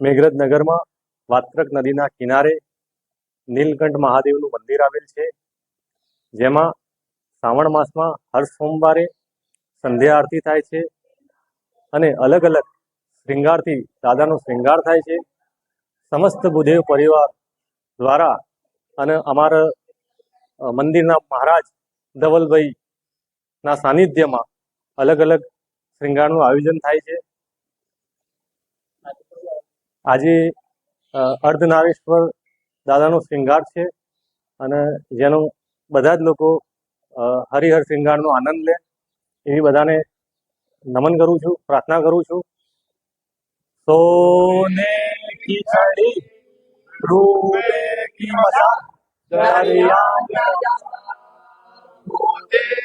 મેઘરજ નગરમાં વાત્રક નદીના કિનારે નીલકંઠ મહાદેવનું મંદિર આવેલ છે. જેમાં શ્રાવણ માસમાં હર સોમવારે સંધ્યા આરતી થાય છે અને અલગ અલગ શ્રૃંગારથી દાદાનો શ્રૃંગાર થાય છે. સમસ્ત બુધેવ પરિવાર દ્વારા અને અમારા મંદિરના મહારાજ ધવલભાઈના સાનિધ્યમાં અલગ અલગ શ્રૃંગારનું આયોજન થાય છે. આજે અર્ધનારેશ્વર દાદાનો શ્રૃંગાર છે અને જેનો બધા જ લોકો હરિહર શ્રૃંગારનો આનંદ લે એવી બધાને નમન કરું છું, પ્રાર્થના કરું છું. સોને કી રૂપે કી મજા દરિયા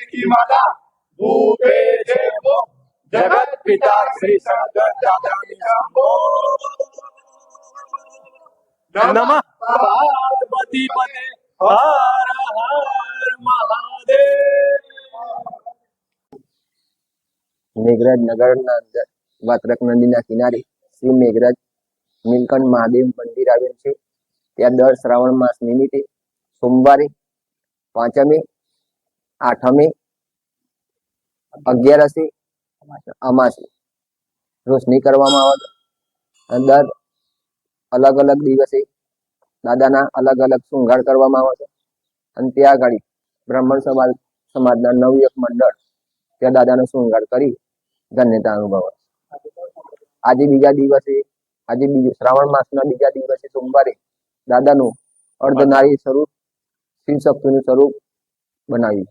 કી માતા, ભૂપે દેવો જગત પિતા શ્રી સદગત દાદા ની શંભો નમઃ. પાર્વતી પતે. હર હર મહાદેવ. મેઘરાજ નગરના અંદર વાત્રક નદીના કિનારે શ્રી મેઘરાજ નીલકંઠ મહાદેવ મંદિર આવેલ છે. ત્યાં દર શ્રાવણ માસ નિમિત્તે સોમવારે પાંચમે આઠમે અગિયારસે અમાસે રોશની કરવામાં આવે દર અલગ અલગ દિવસે દાદાના અલગ અલગ શૃંગાર કરવામાં આવે છે. અને ત્યાં આગળ બ્રાહ્મણ સમાજ, સમાજના નવયુવક મંડળ ત્યાં દાદાનો શૃંગાર કરી ધન્યતા અનુભવે આજે બીજા દિવસે, આજે બીજું શ્રાવણ માસના બીજા દિવસે સોમવારે દાદાનું અર્ધનારી સ્વરૂપ શિવ શક્તિનું સ્વરૂપ બનાવ્યું.